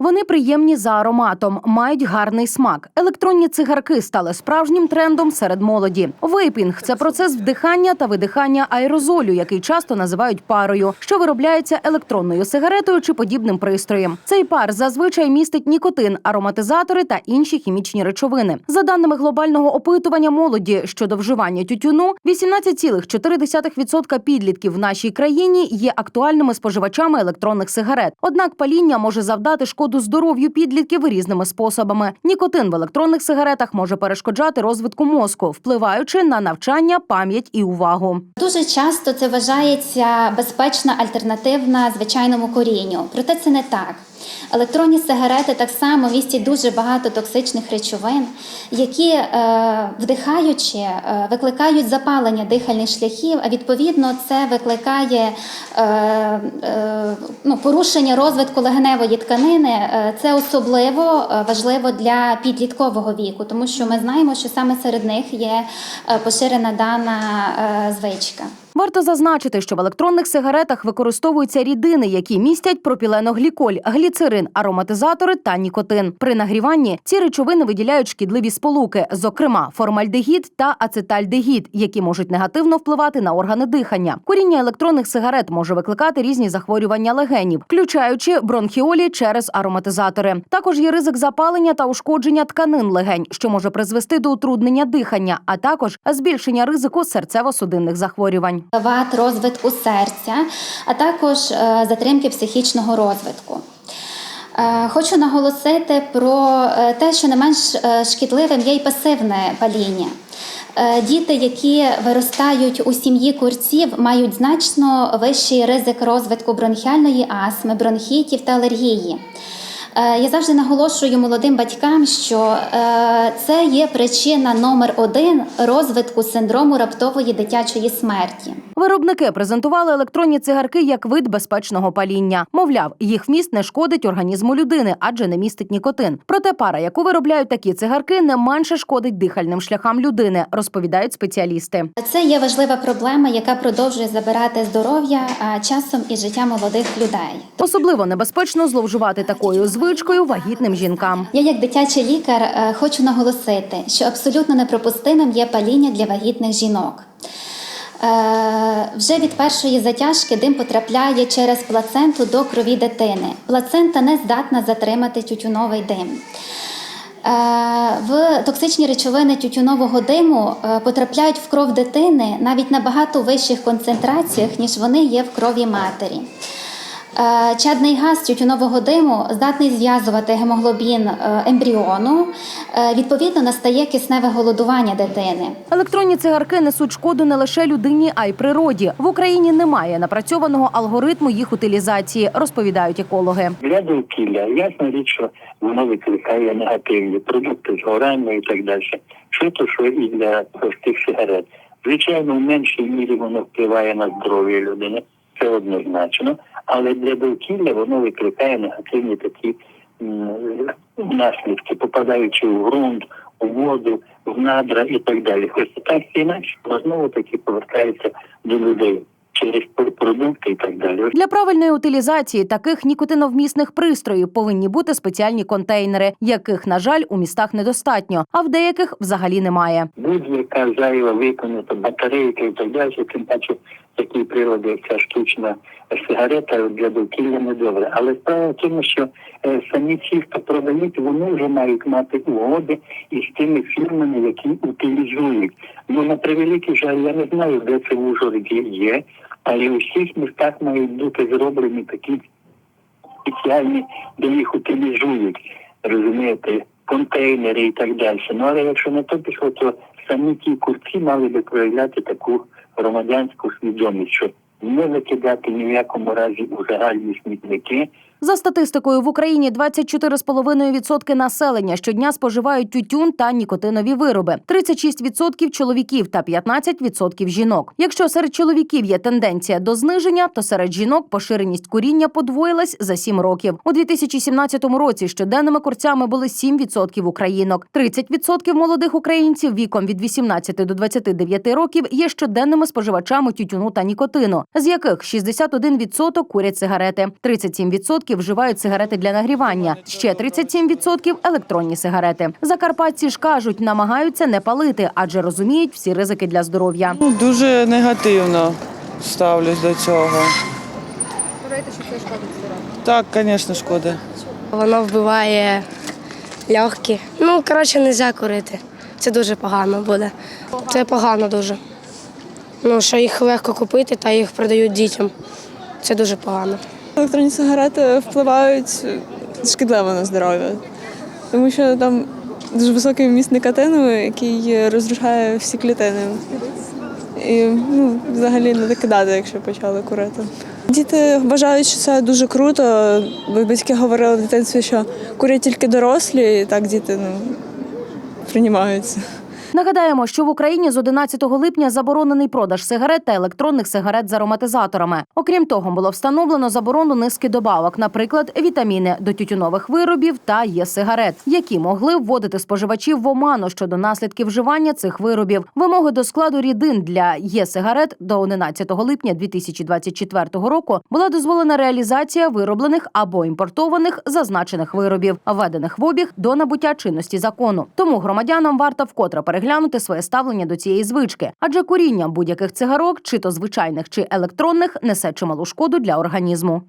Вони приємні за ароматом, мають гарний смак. Електронні цигарки стали справжнім трендом серед молоді. Вейпінг це процес вдихання та видихання аерозолю, який часто називають парою, що виробляється електронною сигаретою чи подібним пристроєм. Цей пар зазвичай містить нікотин, ароматизатори та інші хімічні речовини. За даними глобального опитування молоді щодо вживання тютюну, 18,4% підлітків в нашій країні є актуальними споживачами електронних сигарет. Однак паління може завдати шкоду здоров'ю підлітків різними способами. Нікотин в електронних сигаретах може перешкоджати розвитку мозку, впливаючи на навчання, пам'ять і увагу. Дуже часто це вважається безпечна альтернативна звичайному корінню, проте це не так. Електронні сигарети так само містять дуже багато токсичних речовин, які, е, вдихаючи, е, викликають запалення дихальних шляхів, а відповідно це викликає е, ну, порушення розвитку легеневої тканини. Це особливо важливо для підліткового віку, тому що ми знаємо, що саме серед них є поширена дана звичка. Варто зазначити, що в електронних сигаретах використовуються рідини, які містять пропіленогліколь, гліцерин, ароматизатори та нікотин. При нагріванні ці речовини виділяють шкідливі сполуки, зокрема формальдегід та ацетальдегід, які можуть негативно впливати на органи дихання. Куріння електронних сигарет може викликати різні захворювання легенів, включаючи бронхіолі через ароматизатори. Також є ризик запалення та ушкодження тканин легень, що може призвести до утруднення дихання, а також збільшення ризику серцево-судинних захворювань. Вад розвитку серця, а також е, затримки психічного розвитку. Е, Хочу наголосити про е, те, що не менш шкідливим є й пасивне паління. Діти, які виростають у сім'ї курців, мають значно вищий ризик розвитку бронхіальної астми, бронхітів та алергії. Е, Я завжди наголошую молодим батькам, що е, це є причина номер один розвитку синдрому раптової дитячої смерті. Виробники презентували електронні цигарки як вид безпечного паління. Мовляв, їх вміст не шкодить організму людини, адже не містить нікотин. Проте пара, яку виробляють такі цигарки, не менше шкодить дихальним шляхам людини, розповідають спеціалісти. Це є важлива проблема, яка продовжує забирати здоров'я, а часом і життя молодих людей. Особливо небезпечно зловживати такою звичкою вагітним жінкам. Я, як дитячий лікар, е, хочу наголосити, що абсолютно неприпустимим є паління для вагітних жінок. Е, Вже від першої затяжки дим потрапляє через плаценту до крові дитини. Плацента не здатна затримати тютюновий дим. Е, В токсичні речовини тютюнового диму е, потрапляють в кров дитини навіть на багато вищих концентраціях, ніж вони є в крові матері. Е, Чадний газ тютюнового диму здатний зв'язувати гемоглобін е, ембріону. Е, Відповідно, настає кисневе голодування дитини. Електронні цигарки несуть шкоду не лише людині, а й природі. В Україні немає напрацьованого алгоритму їх утилізації, розповідають екологи. Для довкілля ясна річ, що воно викликає негативні продукти згорання і так далі. Що то, що і для простих сигарет. Звичайно, в меншій мірі воно впливає на здоров'я людини, це однозначно, але для довкілля воно викликає негативні такі м, наслідки, попадаючи в ґрунт, у воду, в надра і так далі. Хоч так чи інакше, знову таки повертається до людей через продукти і так далі. Для правильної утилізації таких нікотиновмісних пристроїв повинні бути спеціальні контейнери, яких, на жаль, у містах недостатньо, а в деяких взагалі немає. будь-яка зайва виконана батарейка і так далі, тим паче такі прилади, як ця штучна сигарета для довкілля не добре. Але справа в тому, що е, самі ці, хто продають, вони вже мають мати угоди із тими фірмами, які утилізують. Ну на превеликий жаль, я не знаю, де це в Ужгороді є, але у всіх містах мають бути зроблені такі спеціальні, де їх утилізують, розумієте, контейнери і так далі. Ну але якщо на то пішло, то самі ті курці мали би проявляти таку громадянську свідомість, що не викидати ні в якому разі у загальні смітники. За статистикою в Україні 24,5% населення щодня споживають тютюн та нікотинові вироби, 36% чоловіків та 15% жінок. Якщо серед чоловіків є тенденція до зниження, то серед жінок поширеність куріння подвоїлась за 7 років. У 2017 році щоденними курцями були 7% українок. 30% молодих українців віком від 18 до 29 років є щоденними споживачами тютюну та нікотину, з яких 61% курять сигарети, 37% 37% вживають сигарети для нагрівання, ще 37% – електронні сигарети. Закарпатці ж кажуть, намагаються не палити, адже розуміють всі ризики для здоров'я. Ну, дуже негативно ставлюсь до цього. Вважаєте, що це шкодить здоров'ю? Так, звісно, шкода. Воно вбиває легкі. Ну, коротше, не можна курити. Це дуже погано буде. Це погано дуже. Ну, що їх легко купити та їх продають дітям. Це дуже погано. Електронні сигарети впливають шкідливо на здоров'я, тому що там дуже високий вміст никотину, який розрушає всі клітини. І ну, взагалі не докидати, якщо почали курити. Діти вважають, що це дуже круто, бо батьки говорили в дитинстві, що курять тільки дорослі, і так діти ну, приймаються. Нагадаємо, що в Україні з 11 липня заборонений продаж сигарет та електронних сигарет з ароматизаторами. Окрім того, було встановлено заборону низки добавок, наприклад, вітаміни до тютюнових виробів та є-сигарет, які могли вводити споживачів в оману щодо наслідків вживання цих виробів. Вимоги до складу рідин для є-сигарет до 11 липня 2024 року була дозволена реалізація вироблених або імпортованих зазначених виробів, введених в обіг до набуття чинності закону. Тому громадянам варто вкотре переглянути своє ставлення до цієї звички, адже куріння будь-яких цигарок, чи то звичайних, чи електронних, несе чималу шкоду для організму.